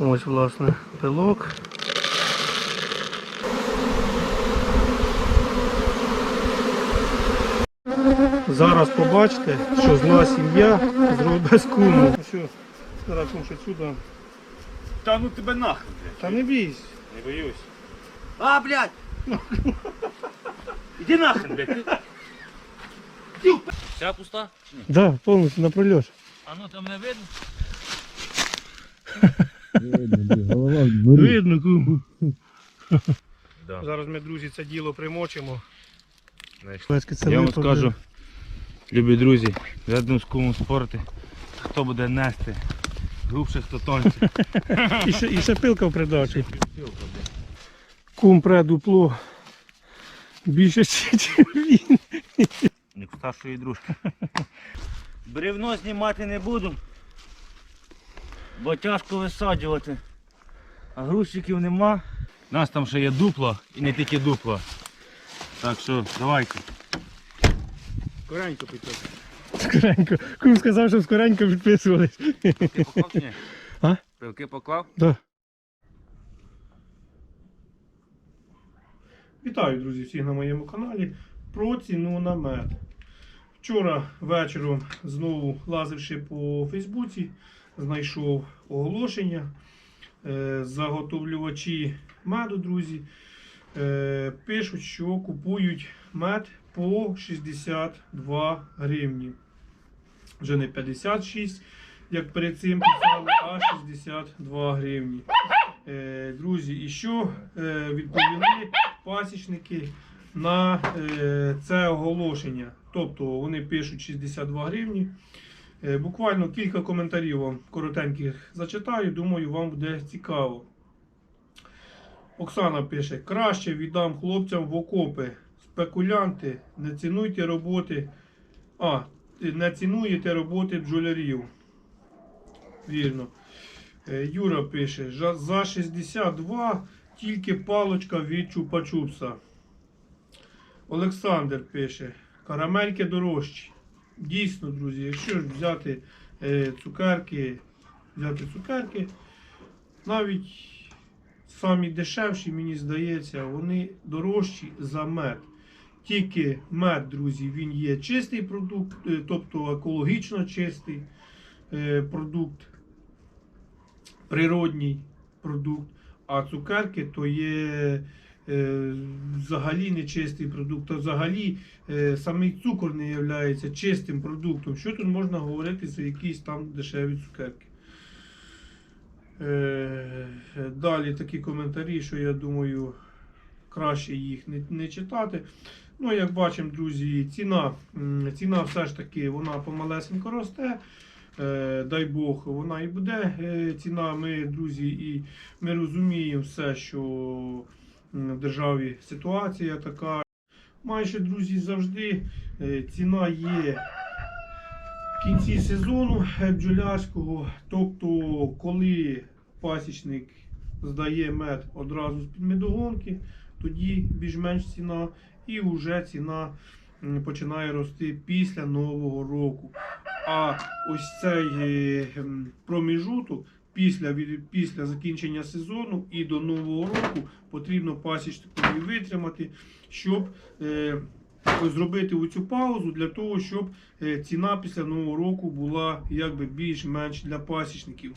Ось, власне, пилок. Зараз побачите, що зла сім'я зробить без куму. Все, зараз кум сюди. Та ну тебе нахрен, блядь. Та не бійся. Не боюсь. А, блядь! Іди нахрен, блядь. Вся пуста? Да, повністю на. А ну там не видно? Голова. Видно, кум. Да. Зараз ми, друзі, це діло примочимо. Я вам скажу, любі друзі, ведемо з кумом спорти. Хто буде нести? Грубше, хто тонше. І ще, і ще пилка в придачі. Кум пре дупло. Більше, ніж він. Як старшої дружки. Бревно знімати не буду, бо тяжко висаджувати. А грузчиків нема. У нас там ще є дупло і не тільки дупло. Так що давайте. Коренько підписуй. Скоренько. Кум сказав, що скоренько підписувались. Пилки поклав чи ні? А? Пилки поклав? Да. Вітаю, друзі, всіх на моєму каналі про ціну на мед. Вчора вечором, знову лазивши по Фейсбуці, знайшов оголошення. Е, Заготовлювачі меду, друзі, е, пишуть, що купують мед по 62 гривні. Вже не 56, як перед цим писали, а 62 гривні. Е, Друзі, і що відповіли пасічники на е, це оголошення? Тобто вони пишуть 62 гривні. Е, Буквально кілька коментарів вам коротеньких зачитаю. Думаю, вам буде цікаво. Оксана пише: краще віддам хлопцям в окопи. Спекулянти, не цінуйте роботи. А, не цінуєте роботи бджолярів. Вірно. Е, Юра пише: «За- за 62 тільки палочка від чупа-чупса. Олександр пише: карамельки дорожчі. Дійсно, друзі, якщо ж взяти е, цукерки, взяти цукерки, навіть самі дешевші, мені здається, вони дорожчі за мед. Тільки мед, друзі, він є чистий продукт, е, тобто екологічно чистий е, продукт, природній продукт, а цукерки то є взагалі не чистий продукт, а взагалі е, самий цукор не є чистим продуктом. Що тут можна говорити за якісь там дешеві цукерки? Е, далі такі коментарі, що я думаю, краще їх не, не читати. Ну, як бачимо, друзі, ціна, ціна все ж таки вона помалесенько росте. Е, дай Бог, вона і буде е, ціна. Ми, друзі, і ми розуміємо все, що в державі ситуація така. Майже, друзі, завжди е, ціна є в кінці сезону бджолярського. Тобто, коли пасічник здає мед одразу з-під медогонки, тоді більш-менш ціна, і вже ціна починає рости після Нового року. А ось цей е, проміжуток після, після закінчення сезону і до Нового року потрібно пасічникові витримати, щоб е, зробити оцю паузу для того, щоб е, ціна після Нового року була якби більш-менш для пасічників.